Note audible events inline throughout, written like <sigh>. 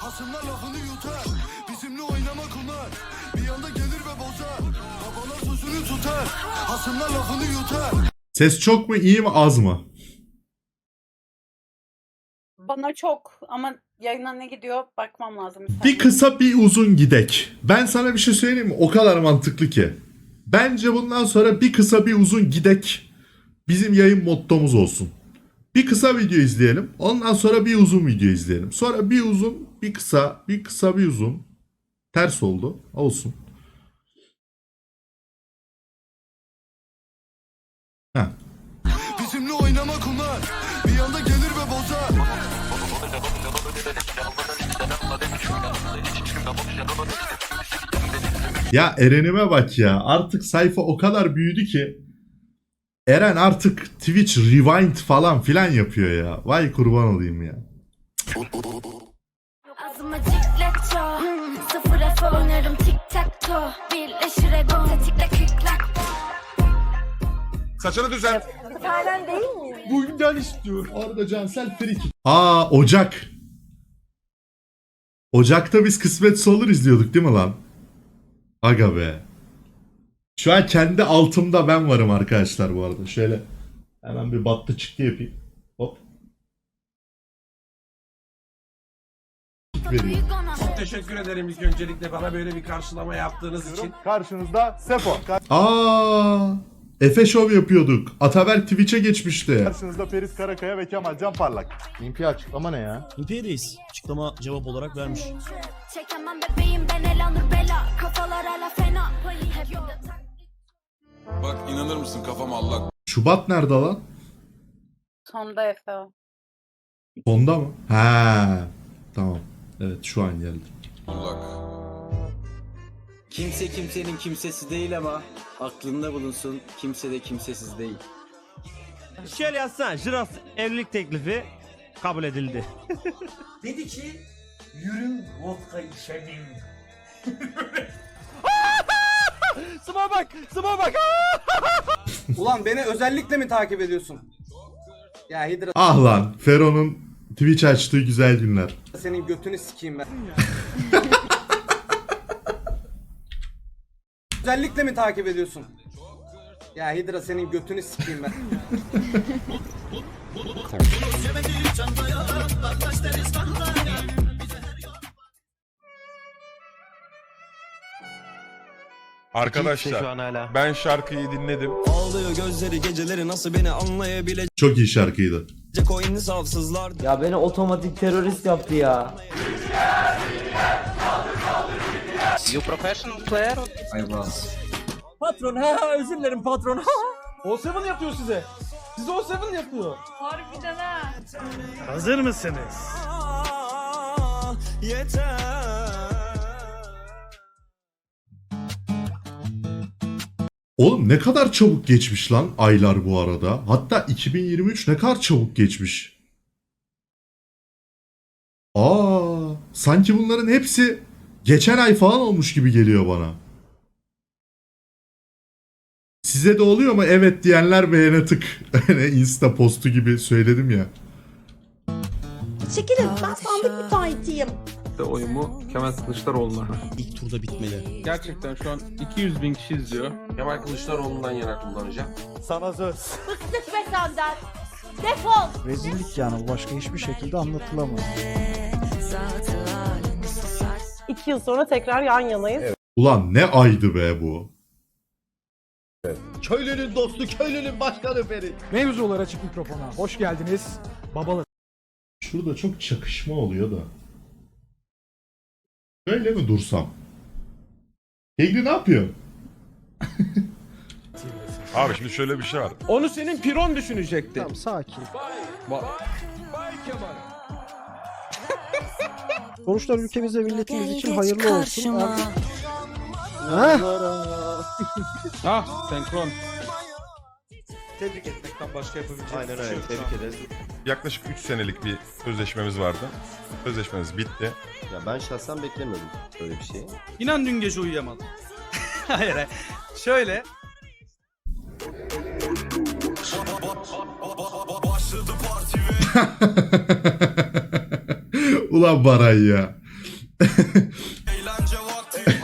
Hasımlar lafını yutar Bizimle oynamak onlar Bir anda gelir ve bozar Babalar sözünü tutar Hasımlar lafını yutar Ses çok mu iyi mi az mı? Bana çok ama yayına ne gidiyor bakmam lazım. bir Bir kısa bir uzun gidek. Ben sana bir şey söyleyeyim mi? O kadar mantıklı ki. Bence bundan sonra bir kısa bir uzun gidek bizim yayın mottomuz olsun. Bir kısa video izleyelim. Ondan sonra bir uzun video izleyelim. Sonra bir uzun, bir kısa, bir kısa bir uzun. Ters oldu. Olsun. Heh. Bizimle oynamak onlar Bir anda gelir ve bozar Ya Eren'ime bak ya. Artık sayfa o kadar büyüdü ki. Eren artık Twitch Rewind falan filan yapıyor ya. Vay kurban olayım ya. Ağzıma ciklet ço Sıfır F oynarım tic tac toe Birleşir ego tetikle kıklak Saçını düzelt. Orada Cansel Frik. Aa Ocak. Ocak'ta biz kısmetse olur izliyorduk değil mi lan? Aga be. Şu an kendi altımda ben varım arkadaşlar bu arada. Şöyle hemen bir battı çıktı yapayım. Hop. Çok teşekkür ederim ilk öncelikle bana böyle bir karşılama yaptığınız için. Karşınızda Sefo. Aa, Efe Show yapıyorduk. Ataberk Twitch'e geçmişti. Karşınızda Ferit Karakaya ve Kemal Can Parlak. İmpi açıklama ne ya? Rupiye'deyiz. Açıklama cevap olarak vermiş. Çekemem bebeğim ben elanır bela Kafalar hala fena hep Bak inanır mısın kafam allak Şubat nerede lan? Sonda Efe o. Sonda mı? Ha, tamam. Evet şu an geldi. bullak. Kimse kimsenin kimsesi değil ama aklında bulunsun kimse de kimsesiz değil. Şöyle yazsana. Jirox evlilik teklifi kabul edildi. Dedi ki yürün vodka içelim. <laughs> Sıma bak! <laughs> Ulan beni özellikle mi takip ediyorsun? Ya Hidra Ah lan Fero'nun Twitch açtığı güzel günler. senin götünü sikeyim ben. <laughs> özellikle mi takip ediyorsun? Ya Hidra senin götünü sikeyim ben. <laughs> Arkadaşlar ben şarkıyı dinledim. Ağlıyor gözleri geceleri nasıl beni anlayabilecek Çok iyi şarkıydı. o insafsızlar. Ya beni otomatik terörist yaptı ya. Patron ha özür dilerim patron. o seven yapıyor size. Size o seven yapıyor. Harbiden ha. Hazır mısınız? Oğlum ne kadar çabuk geçmiş lan aylar bu arada. Hatta 2023 ne kadar çabuk geçmiş. Aa, sanki bunların hepsi geçen ay falan olmuş gibi geliyor bana. Size de oluyor mu? Evet diyenler beğene tık. <laughs> Hani Insta postu gibi söyledim ya. Çekilin ben sandık müteahhitiyim Oyumu Kemal Kılıçdaroğlu'na. İlk turda bitmeli. Gerçekten şu an 200 bin kişi izliyor. Kemal Kılıçdaroğlu'ndan yana kullanacağım. Sana söz. Bıktık be senden Defol Rezillik yani bu başka hiçbir şekilde anlatılamaz. İki yıl sonra tekrar yan yanayız. Ulan ne aydı be bu. Köylünün dostu, köylünün başkanı Ferit. Mevzular açık mikrofona. Hoş geldiniz. Babalar. Şurada çok çakışma oluyor da. Böyle mi dursam? Kegri ne yapıyor? Abi şimdi şöyle bir şey var. Onu senin piron düşünecekti. Tamam sakin. <laughs> Sonuçlar ülkemize milletimiz için hayırlı olsun. Artık... Ha? Ah senkron. Tebrik etmekten başka yapabileceğim Aynen bir şey öyle. yok. Tebrik ederiz. Yaklaşık 3 senelik bir sözleşmemiz vardı. Sözleşmemiz bitti. Ya ben şahsen beklemiyordum böyle bir şeyi. İnan dün gece uyuyamadım. <laughs> hayır hayır. Şöyle. <laughs> Ulan Baray ya. <laughs>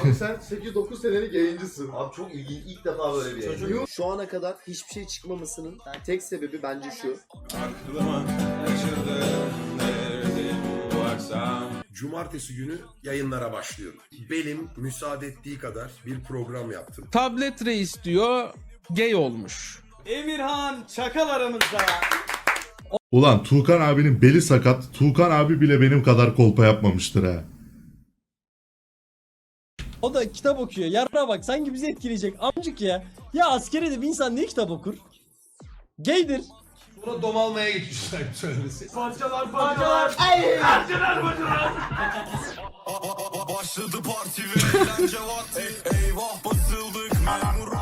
Abi sen 8-9 senelik yayıncısın. Abi çok ilginç. İlk defa böyle bir yayın. Şu ana kadar hiçbir şey çıkmamasının tek sebebi bence şu. Cumartesi günü yayınlara başlıyorum. Benim müsaade ettiği kadar bir program yaptım. Tablet reis diyor gay olmuş. Emirhan çakal aramızda. Ulan Tuğkan abinin beli sakat. Tuğkan abi bile benim kadar kolpa yapmamıştır ha. O da kitap okuyor. Yarına bak sanki bizi etkileyecek. Amcık ya. Ya askeri de bir insan niye kitap okur? Gaydir. Buna dom almaya gitmişler söylemesi. Parçalar parçalar. Başladı parti ve eğlence vakti. Eyvah basıldık memur.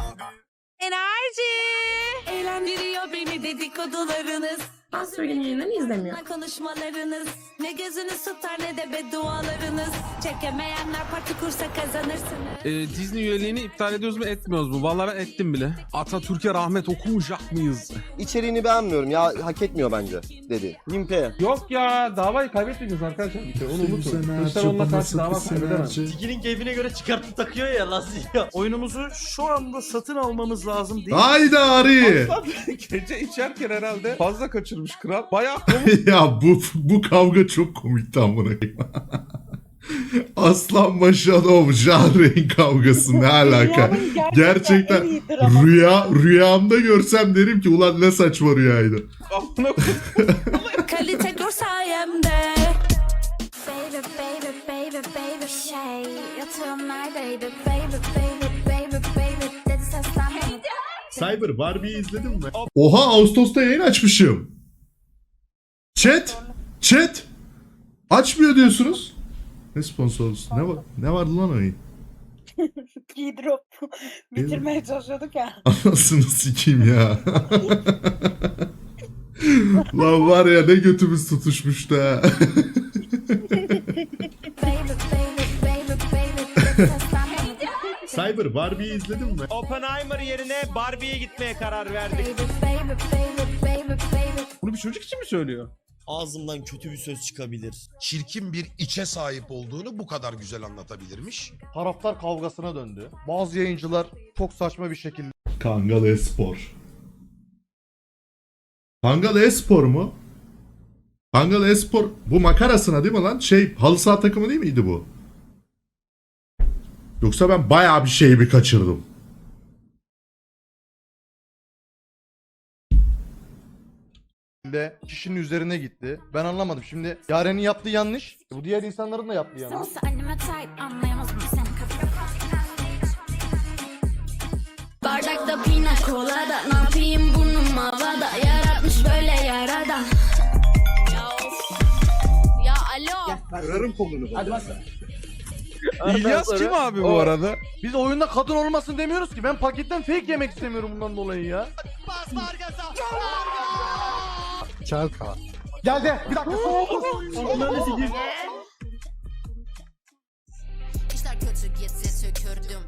Enerji. Eğlendiriyor beni dedikodularınız. Mansur yayınlarını izlemiyor. Konuşmalarınız. Ne gözünüz tutar ne de beddualarınız. Çekemeyenler parti kursa kazanırsınız. Ee, Disney üyeliğini iptal ediyoruz mu etmiyoruz mu? Vallahi ben ettim bile. Atatürk'e rahmet okumayacak mıyız? İçeriğini beğenmiyorum ya hak etmiyor bence dedi. Nimpe. Yok ya davayı kaybetmeyeceğiz arkadaşlar. Bir kere onu unutun. Kılıçdaroğlu'na karşı dava kaybedemem. Tikinin keyfine göre çıkartıp takıyor ya Lazio. Oyunumuzu şu anda satın almamız lazım değil Haydi Ari. <laughs> Gece içerken herhalde fazla kaçırmış kral. Bayağı <laughs> ya bu bu kavga çok komikti amına koyayım. <laughs> Aslan Maşadov, Jahreyn kavgası ne <laughs> alaka? Gerçekten en iyi draması. Rüya rüyamda görsem derim ki ulan ne saçma rüyaydı. amına Kalite gör sayemde. Baby baby baby baby şey yatağım neredeydi baby baby baby baby dedi seslen bana. Cyber Barbie'yi izledin mi? Oha Ağustos'ta yayın açmışım. Chat, chat. Açmıyor diyorsunuz. Ne sponsorlusu? Ne var? Ne vardı lan oyun? <laughs> Keydrop <laughs> bitirmeye çalışıyorduk ya. <laughs> Anasını sikeyim ya. Lan var ya ne götümüz seslen bana. Cyber Barbie'yi izledin mi? Oppenheimer yerine Barbie'ye gitmeye karar verdik. Bunu bir çocuk için mi söylüyor? Ağzımdan kötü bir söz çıkabilir. Çirkin bir içe sahip olduğunu bu kadar güzel anlatabilirmiş. Taraftar kavgasına döndü. Bazı yayıncılar çok saçma bir şekilde Kangal Espor. Kangal Espor mu? Kangal Espor bu makarasına değil mi lan? Şey halı saha takımı değil miydi bu? Yoksa ben bayağı bir şey bir kaçırdım. Kişinin üzerine gitti. Ben anlamadım. Şimdi Yaren'in yaptığı yanlış. Bu diğer insanların da yaptığı yanlış. Sonuçta anneme tight anlayamaz. Bardakta pina colada Ne yapayım burnum havada Yaratmış böyle yaradan Ya of. Ya alo İlyas kim abi bu arada? Biz oyunda kadın olmasın demiyoruz ki. Ben paketten fake yemek istemiyorum bundan dolayı ya. Çalka. Geldi. Bir dakika. İşler kötü gitse tükürdüm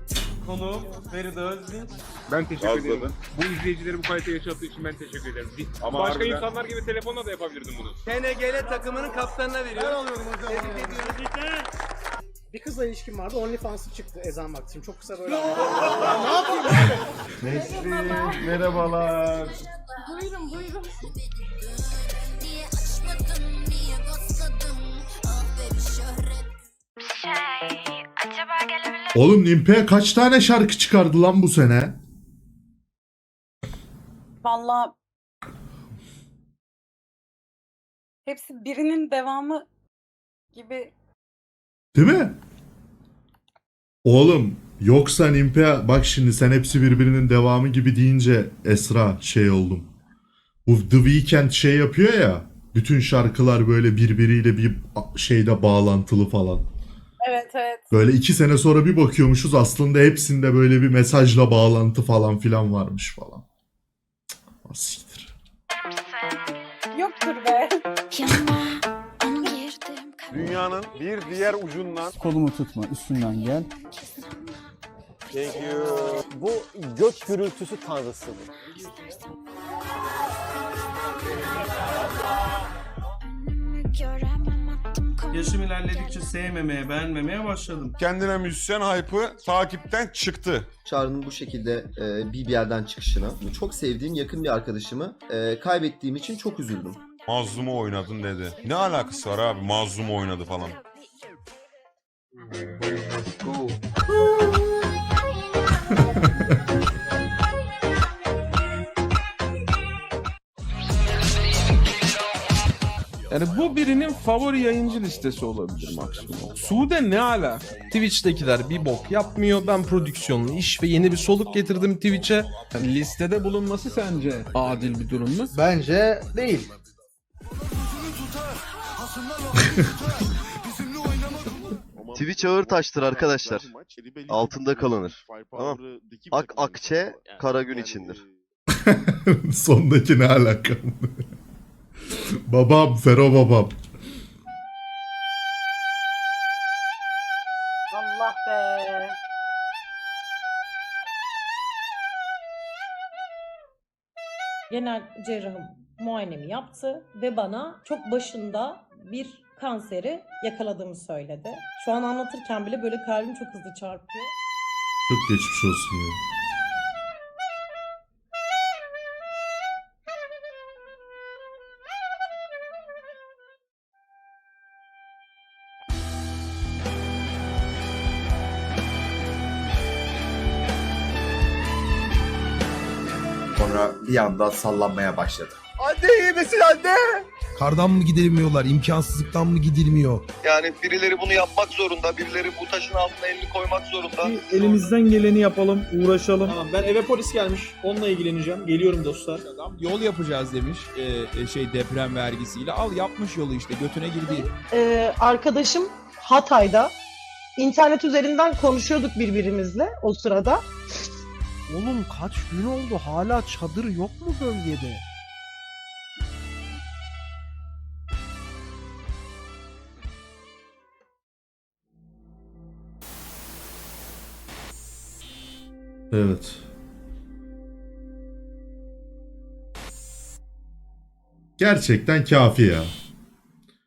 Konu Feride Özbin. Ben teşekkür ederim. Bu izleyicileri bu kalite yaşattığı için ben teşekkür ederim. Ama Başka insanlar gibi telefonla da yapabilirdim bunu. TNGL takımının kaptanına veriyor. Ben alıyorum hocam. Bir kızla ilişkim vardı. OnlyFans'ı çıktı ezan vakti. Şimdi çok kısa böyle. Nesrin. Merhabalar. Buyurun buyurun Oğlum Nimpe kaç tane şarkı çıkardı lan bu sene? Valla hepsi birinin devamı gibi Değil mi? Oğlum yoksa Nimpe bak şimdi sen hepsi birbirinin devamı gibi deyince Esra şey oldum. Bu The Weeknd şey yapıyor ya. Bütün şarkılar böyle birbiriyle bir şeyde bağlantılı falan. Evet evet. Böyle iki sene sonra bir bakıyormuşuz aslında hepsinde böyle bir mesajla bağlantı falan filan varmış falan. Cık, Asiktir. Yoktur be. Dünyanın bir diğer ucundan Kolumu tutma üstünden gel. Thank you. Bu gök gürültüsü tanrısı. Yaşım ilerledikçe sevmemeye, beğenmemeye başladım. Kendine müzisyen hype'ı takipten çıktı. Çağrı'nın bu şekilde e, bir yerden çıkışına. Çok sevdiğim yakın bir arkadaşımı e, kaybettiğim için çok üzüldüm. Mazlumu oynadın dedi. Ne alakası var abi mazlumu oynadı falan. <laughs> Yani bu birinin favori yayıncı listesi olabilir maksimum. Sude ne ala? Twitch'tekiler bir bok yapmıyor. Ben prodüksiyonlu iş ve yeni bir soluk getirdim Twitch'e. Yani listede bulunması sence adil bir durum mu? Bence değil. Twitch ağır taştır arkadaşlar. Altında kalınır. Tamam. Ak akçe kara gün içindir. <laughs> Sondaki ne alaka? <laughs> babam, Fero babam. Allah be. Genel cerrahım muayenemi yaptı ve bana çok başında bir kanseri yakaladığımı söyledi. Şu an anlatırken bile böyle kalbim çok hızlı çarpıyor. Çok geçmiş olsun ya. Bir anda sallanmaya başladı Anne iyi misin anne? Kardan mı gidilmiyorlar imkansızlıktan mı gidilmiyor Yani birileri bunu yapmak zorunda. Birileri bu taşın altına elini koymak zorunda. Elimizden geleni yapalım, uğraşalım. Tamam ben eve polis gelmiş. Onunla ilgileneceğim. Geliyorum dostlar. Yol yapacağız demiş şey deprem vergisiyle. Al yapmış yolu işte götüne girdi. Ee, arkadaşım Hatay'da internet üzerinden konuşuyorduk birbirimizle o sırada. Oğlum kaç gün oldu hala çadır yok mu bölgede? Evet. Gerçekten kafi ya.